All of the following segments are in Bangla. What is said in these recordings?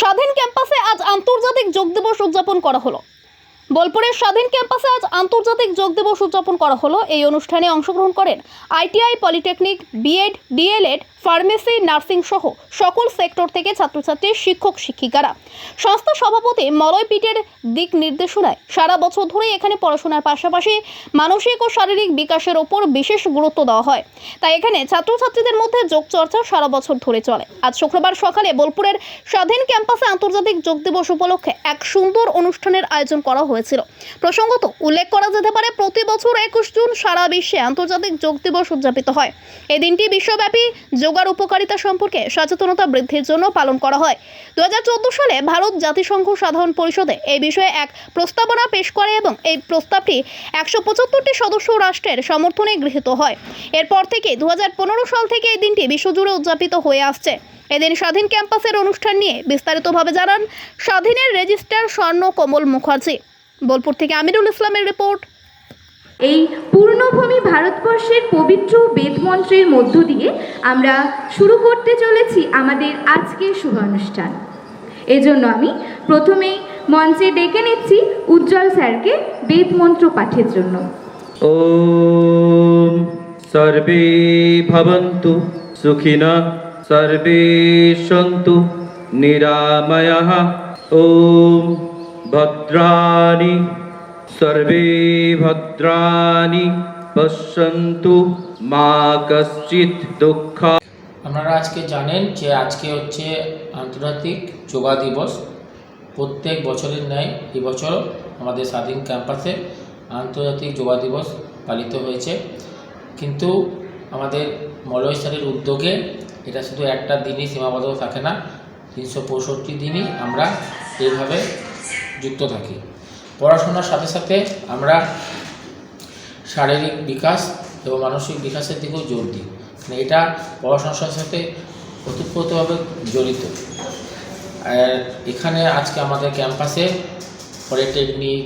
স্বাধীন ক্যাম্পাসে আজ আন্তর্জাতিক যোগ দিবস উদযাপন করা হলো। বোলপুরের স্বাধীন ক্যাম্পাসে আজ আন্তর্জাতিক যোগ দিবস উদযাপন করা হলো। এই অনুষ্ঠানে অংশগ্রহণ করেন ITI polytechnic, BEd, DElEd pharmacy, nursing সহ সকল সেক্টর থেকে ছাত্রছাত্রী, শিক্ষক, শিক্ষিকারা। সংস্থা সভাপতি মলয় পিটের দিক নির্দেশনায় সারা বছর ধরে এখানে পড়াশোনার পাশাপাশি মানসিক ও শারীরিক বিকাশের ওপর বিশেষ গুরুত্ব দেওয়া হয়। তাই এখানে ছাত্রছাত্রীদের মধ্যে যোগ চর্চা সারা বছর ধরে চলে। আজ শুক্রবার সকালে বোলপুরের স্বাধীন ক্যাম্পাসে আন্তর্জাতিক যোগ দিবস উপলক্ষে এক সুন্দর অনুষ্ঠানের আয়োজন করা হয়েছিল। প্রসঙ্গত, উল্লেখ করা যেতে পারে, প্রতি বছর একুশ জুন সারা বিশ্বে আন্তর্জাতিক যোগ দিবস উদযাপিত হয়। এই দিনটি বিশ্বব্যাপী যোগার উপকারিতা সম্পর্কে সচেতনতা বৃদ্ধির জন্য পালন করা হয়। দুহাজার চোদ্দ সালে ভারত জাতিসংঘ সাধারণ পরিষদে এই বিষয়ে এক প্রস্তাবনা পেশ করে এবং এই প্রস্তাবটি একশো পঁচাত্তরটি সদস্য রাষ্ট্রের সমর্থনে গৃহীত হয়। এরপর থেকে দু হাজার পনেরো সাল থেকে এই দিনটি বিশ্বজুড়ে উদযাপিত হয়ে আসছে। এদিন স্বাধীন ক্যাম্পাসের অনুষ্ঠান নিয়ে বিস্তারিতভাবে জানান স্বাধীনের রেজিস্ট্রার স্বর্ণ কমল মুখার্জি। বোলপুর থেকে আমিরুল ইসলামের রিপোর্ট এই পূর্ণভূমি ভারতবর্ষের পবিত্র বেদমন্ত্রের মধ্য দিয়ে আমরা শুরু করতে চলেছি আমাদের আজকের শুভানুষ্ঠান। এজন্য আমি প্রথমেই মঞ্চে ডেকে নিচ্ছি উজ্জ্বল স্যারকে বেদমন্ত্র পাঠের জন্য। ও সর্বে ভবন্তু সুখিন, সর্বে সন্তু নিরাময়। ও ভদ্রাণী सर्वे भद्राणि पश्यन्तु मा कश्चित् दुःख আপনারা আজকে জানেন যে আজকে হচ্ছে আন্তর্জাতিক যোগা দিবস প্রত্যেক বছরের ন্যায় এবছর আমাদের স্বাধীন ক্যাম্পাসে আন্তর্জাতিক যোগা দিবস পালিত হয়েছে কিন্তু আমাদের মলয় স্যারের উদ্যোগে এটা শুধু একটা দিনই সীমাবদ্ধ থাকে না তিনশো পঁয়ষট্টি দিনই আমরা এইভাবে যুক্ত থাকি পড়াশোনার সাথে সাথে আমরা শারীরিক বিকাশ এবং মানসিক বিকাশের দিকেও জোর দিই। মানে এটা পড়াশোনার সাথে সাথে ওতপ্রোতভাবে জড়িত। আর এখানে আজকে আমাদের ক্যাম্পাসে polytechnic,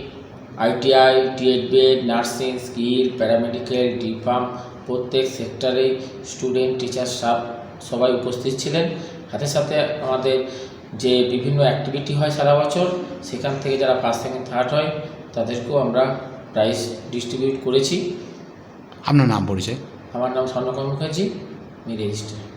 ITI DEd BEd nursing, skill, paramedical, DPharm প্রত্যেক সেক্টরে স্টুডেন্ট, টিচার, স্টাফ সবাই উপস্থিত ছিলেন। সাথে সাথে আমাদের যে বিভিন্ন অ্যাক্টিভিটি হয় সারা বছর সেখান থেকে যারা ফার্স্ট সেকেন্ড থার্ড হয় তাদেরকেও আমরা প্রাইজ ডিস্ট্রিবিউট করেছি। আপনার নাম পরিচয়? আমার নাম স্বর্ণকর মুখার্জি আমি রেজিস্টার